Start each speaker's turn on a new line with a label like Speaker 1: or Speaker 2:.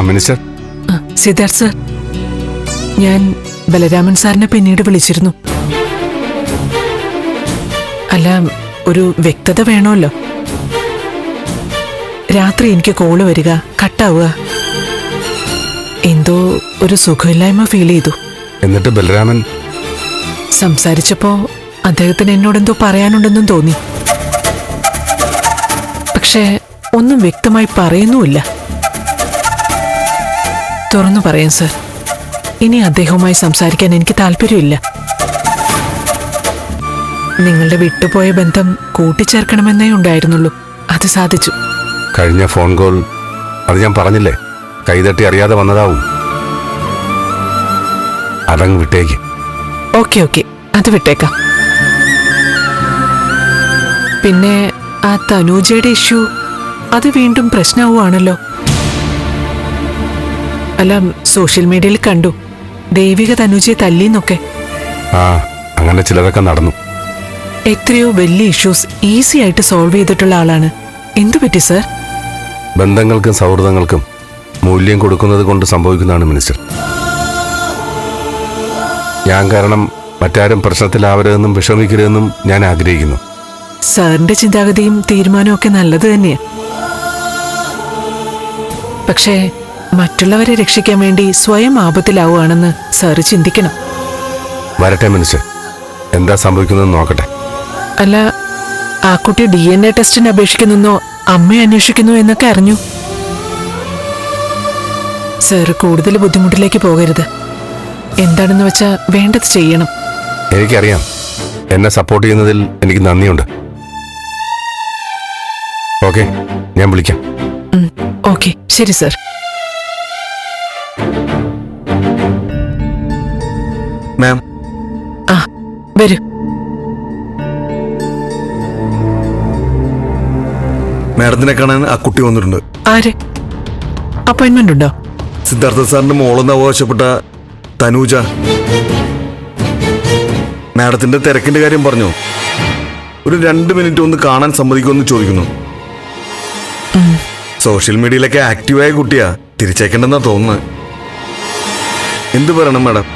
Speaker 1: Minister
Speaker 2: Siddharth sir. ഞാൻ ബലരാമൻ സാറിനെ പിന്നീട് വിളിച്ചിരുന്നു. അല്ല ഒരു വ്യക്തത വേണമല്ലോ. രാത്രി എനിക്ക് കോൾ വരിക കട്ടാവുക. എന്തോ ഒരു സുഖമില്ലായ്മ ഫീൽ ചെയ്തു.
Speaker 1: എന്നിട്ട് ബലരാമൻ?
Speaker 2: സംസാരിച്ചപ്പോ അദ്ദേഹത്തിന് എന്നോടെന്തോ പറയാനുണ്ടെന്നും തോന്നി. പക്ഷേ ഒന്നും വ്യക്തമായി പറയുന്നുമില്ല. തുറന്നു പറയാം സർ. ഇനി അദ്ദേഹവുമായി സംസാരിക്കാൻ എനിക്ക് താല്പര്യമില്ല. നിങ്ങളുടെ വിട്ടുപോയ ബന്ധം കൂട്ടിച്ചേർക്കണമെന്നേ ഉണ്ടായിരുന്നുള്ളൂ. അത് സാധിച്ചു.
Speaker 1: കഴിഞ്ഞ ഫോൺ കോൾ അത് ഞാൻ പറഞ്ഞില്ലേ? കൈതട്ടി അറിയാതെ വന്നതാവും. അതങ്ങ് വിട്ടേക്ക്.
Speaker 2: Okay okay. അത് വിട്ടേക്കാം. പിന്നെ ആ തനൂജയുടെ ഇഷ്യൂ അത് വീണ്ടും പ്രശ്നമാവുകയാണല്ലോ അല്ല സോഷ്യൽ മീഡിയയിൽ കണ്ടു. ദൈവിക തനുജയെ തല്ലിന്നൊക്കെ.
Speaker 1: ആ അങ്ങനെ ചിലതൊക്കെ നടന്നു.
Speaker 2: എത്രയോ വലിയ ഇഷ്യൂസ് ഈസി ആയിട്ട് സോൾവ് ചെയ്തിട്ടുള്ള ആളാണ്. എന്തു പറ്റി സർ
Speaker 1: ബന്ധങ്ങൾക്കും സൗഹൃദങ്ങൾക്കും മൂല്യം കൊടുക്കുന്നത് കൊണ്ട് സംഭവിക്കുന്നതാണ് മിനിസ്റ്റർ. ഞാൻ കാരണം മറ്റാരും പ്രശ്നത്തിലാവരുതെന്നും വിഷമിക്കരുതെന്നും ഞാൻ ആഗ്രഹിക്കുന്നു.
Speaker 2: സാറിന്റെ ചിന്താഗതിയും തീരുമാനവും ഒക്കെ നല്ലത് തന്നെയാ. പക്ഷേ മറ്റുള്ളവരെ രക്ഷിക്കാൻ വേണ്ടി സ്വയം ആപത്തിലാവുകയാണെന്ന് സാറ് ചിന്തിക്കണം.
Speaker 1: വരട്ടെ മനുഷ്യൻ എന്താ സംഭവിക്കുന്നത് നോക്കട്ടെ.
Speaker 2: അല്ല ആ കുട്ടി ഡി എൻ എ ടെസ്റ്റിന് അപേക്ഷിക്കുന്നെന്നോ അമ്മയെ അന്വേഷിക്കുന്നു എന്നൊക്കെ അറിഞ്ഞു. സാറ് കൂടുതൽ ബുദ്ധിമുട്ടിലേക്ക് പോകരുത്. എന്താണെന്ന് വെച്ചാ വേണ്ടത് ചെയ്യണം.
Speaker 1: എനിക്കറിയാം. എന്നെ സപ്പോർട്ട് ചെയ്യുന്നതിൽ എനിക്ക് നന്ദിയുണ്ട്. ഓക്കെ ഞാൻ വിളിക്കാം.
Speaker 2: ഓക്കെ ശരി സർ.
Speaker 3: മാം.
Speaker 2: ആ വരൂ.
Speaker 3: മാഡത്തിനെ കാണാൻ ആ കുട്ടി വന്നിട്ടുണ്ട്.
Speaker 2: ആര്? അപ്പോയിന്റ്മെന്റ് ഉണ്ടോ?
Speaker 3: സിദ്ധാർത്ഥ സാറിന്റെ മോളെന്ന് അവകാശപ്പെട്ട തനൂജ. മാഡത്തിന്റെ തിരക്കിന്റെ കാര്യം പറഞ്ഞു? ഒരു രണ്ട് മിനിറ്റ് ഒന്ന് കാണാൻ സമ്മതിക്കുമെന്ന് ചോദിക്കുന്നു. സോഷ്യൽ മീഡിയയിലൊക്കെ ആക്റ്റീവായ കുട്ടിയാ. തിരിച്ചേക്കണ്ടെന്നാ തോന്നുന്നത്. എന്ത് പറയണം മാഡം?